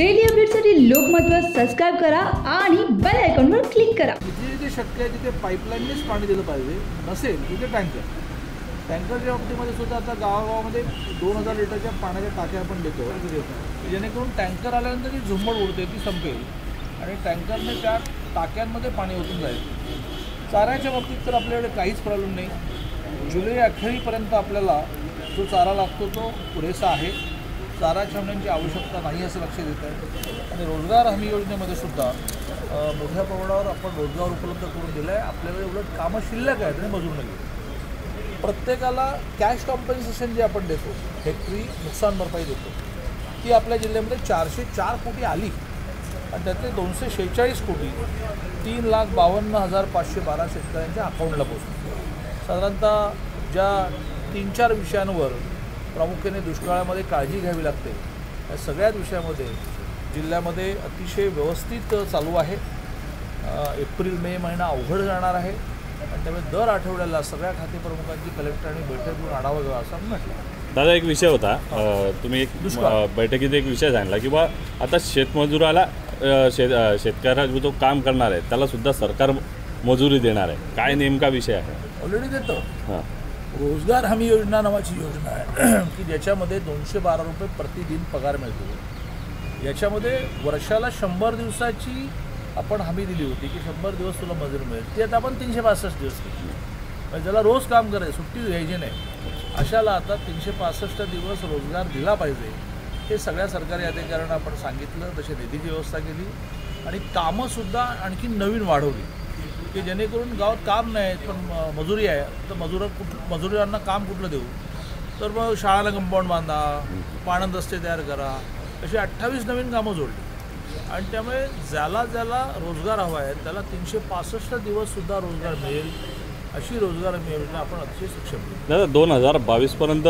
Daily अपडेटसाठी लोकमतवर subscribe करा आणि बेल आयकॉनवर क्लिक करा. जिथे जिथे शक्य आहे तिथे पाईपलाईननेच पाणी दिलं पाहिजे. नसेल तिथे टँकर टँकरच्या बाबतीमध्ये सुद्धा आता गावागावामध्ये दोन हजार लिटरच्या पाण्याच्या टाक्या आपण देतो. जेणेकरून टँकर आल्यानंतर जी झुंबड उडते ती संपेल. आणि टँकरने त्या टाक्यांमध्ये पाणी ओतून जाईल. चाऱ्याच्या बाबतीत तर आपल्याकडे काहीच प्रॉब्लेम नाही. जुलै अखेरीपर्यंत आपल्याला जो चारा लागतो तो पुरेसा आहे. चारा छावण्यांची आवश्यकता नाही असं लक्ष देत आहे. आणि रोजगार हमी योजनेमध्ये सुद्धा मोठ्या प्रमाणावर आपण रोजगार उपलब्ध करून दिला आहे आपल्याकडे एवढं कामं शिल्लक आहेत आणि मजूर नाही प्रत्येकाला कॅश कॉम्पन्सेशन जे आपण देतो फॅक्टरी नुकसान भरपाई देतो ती आपल्या जिल्ह्यामध्ये चारशे चार कोटी आली. आणि त्यातले दोनशे शेहेचाळीस कोटी तीन लाख बावन्न हजार पाचशे बारा शेतकऱ्यांच्या अकाउंटला पोचली साधारणतः ज्या तीन चार विषयांवर प्रामुख्याने दुष्काळामध्ये काळजी घ्यावी लागते. या सगळ्याच विषयामध्ये जिल्ह्यामध्ये अतिशय व्यवस्थित चालू आहे. एप्रिल मे महिना अवघड जाणार आहे. आणि त्यामुळे दर आठवड्याला सगळ्या खाते प्रमुखांची कलेक्टरांनी बैठक घेऊन आढावा घ्यावा असं म्हटलं. दादा एक विषय होता. तुम्ही एक बैठकीत एक विषय सांगितला की बा आता शेतमजुराला शेत अ, शेतकऱ्याला जो तो काम करणार आहे त्याला सुद्धा सरकार मजुरी देणार आहे. काय नेमका विषय आहे? ऑलरेडी देतं. हां. रोजगार हमी योजना नावाची योजना आहे. की ज्याच्यामध्ये दोनशे बारा रुपये प्रतिदिन पगार मिळतो. याच्यामध्ये वर्षाला शंभर दिवसाची आपण हमी दिली होती की शंभर दिवस तुला मजूर मिळेल. ती आता आपण तीनशे पासष्ट दिवस म्हणजे ज्याला रोज काम करायचं सुट्टी घ्यायची नाही अशाला आता तीनशे पासष्ट दिवस रोजगार दिला पाहिजे. हे सगळ्या सरकारी अधिकाऱ्यांना आपण सांगितलं तशी निधीची व्यवस्था केली आणि कामंसुद्धा आणखी नवीन वाढवली. की जेणेकरून गावात काम नाही पण मजुरी आहे. तर मजुर कुठ मजुरांना काम कुठलं देऊ? तर मग शाळाला कंपाऊंड बांधा पाणंद रस्ते तयार करा. अशी अठ्ठावीस नवीन कामं जोडली. आणि त्यामुळे ज्याला ज्याला रोजगार हवा आहे त्याला तीनशे पासष्ट दिवससुद्धा रोजगार मिळेल अशी रोजगार योजना आपण अतिशय सक्षम दादा दोन हजार बावीसपर्यंत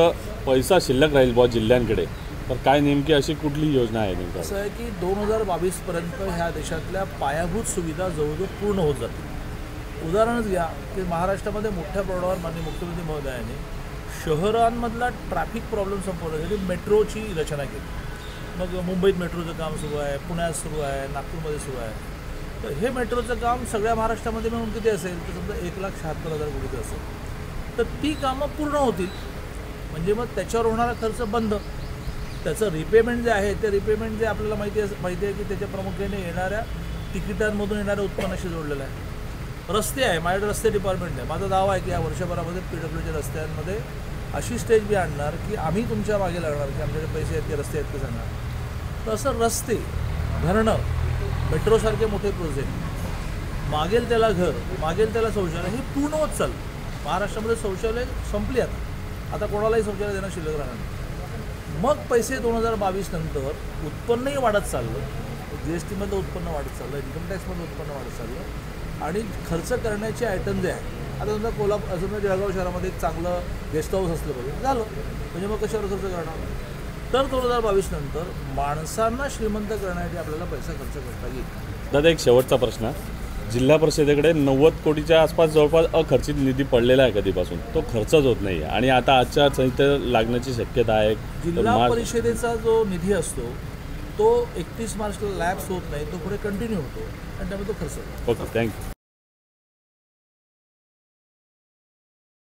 पैसा शिल्लक राहील बुवा जिल्ह्यांकडे. तर काय नेमकी अशी कुठली योजना आहे नेमका? असं आहे की दोन हजार बावीसपर्यंत ह्या देशातल्या पायाभूत सुविधा जवळजवळ पूर्ण होत जातील. उदाहरणच घ्या की महाराष्ट्रामध्ये मोठ्या प्रमाणावर माननीय मुख्यमंत्री महोदयाने शहरांमधला ट्रॅफिक प्रॉब्लेम संपवण्यासाठी मेट्रोची रचना केली. मग मुंबईत मेट्रोचं काम सुरू आहे पुण्यात सुरू आहे नागपूरमध्ये सुरू आहे. तर हे मेट्रोचं काम सगळ्या महाराष्ट्रामध्ये मिळून किती असेल? तर समजा एक लाख शहात्तर हजार कोटीचं असेल. तर ती कामं पूर्ण होतील. म्हणजे मग त्याच्यावर होणारा खर्च बंद. त्याचं रिपेमेंट जे आहे ते रिपेमेंट जे आपल्याला माहिती आहे माहिती आहे की त्याच्या प्रामुख्याने येणाऱ्या तिकिटांमधून येणाऱ्या उत्पन्नाशी जोडलेलं आहे. रस्ते आहे माझ्याकडे रस्ते डिपार्टमेंट आहे. माझा दावा आहे की या वर्षभरामध्ये पी डब्ल्यूच्या रस्त्यांमध्ये अशी स्टेज बी आणणार की आम्ही तुमच्या मागे लागणार की आमच्याकडे पैसे आहेत की रस्ते आहेत ते सांगणार तर असं रस्ते धरणं मेट्रोसारखे मोठे प्रोजेक्ट मागेल त्याला घर मागेल त्याला शौचालय हे पूर्ण होत चाललं महाराष्ट्रामध्ये शौचालय संपली आता. आता कोणालाही शौचालय देणं शिल्लक राहणार नाही. मग पैसे दोन हजार बावीस नंतर उत्पन्नही वाढत चाललं. जी एस टीमधलं उत्पन्न वाढत चाललं इन्कम टॅक्समधलं उत्पन्न वाढत चाललं. आणि खर्च करण्याचे आयटम जे आहे आता समजा कोल्हापूर समजा जळगाव शहरामध्ये एक चांगलं गेस्ट हाऊस असलं पाहिजे झालं. म्हणजे मग कशावर खर्च करणार? तर दोन हजार बावीस नंतर माणसांना श्रीमंत करण्यासाठी आपल्याला पैसा खर्च करता येईल. दादा एक शेवटचा प्रश्न. जिल्हा परिषदेकडे नव्वद कोटीच्या आसपास जवळपास अखर्चित निधी पडलेला आहे कधीपासून? तो खर्चच होत नाही आणि आता आचारसंहिता लागण्याची शक्यता आहे. जिल्हा परिषदेचा जो निधी असतो तो एकतीस मार्चला लॅब्स होत नाही तो पुढे कंटिन्यू होतो. आणि त्यामुळे तो खर्च होतो. Okay thank you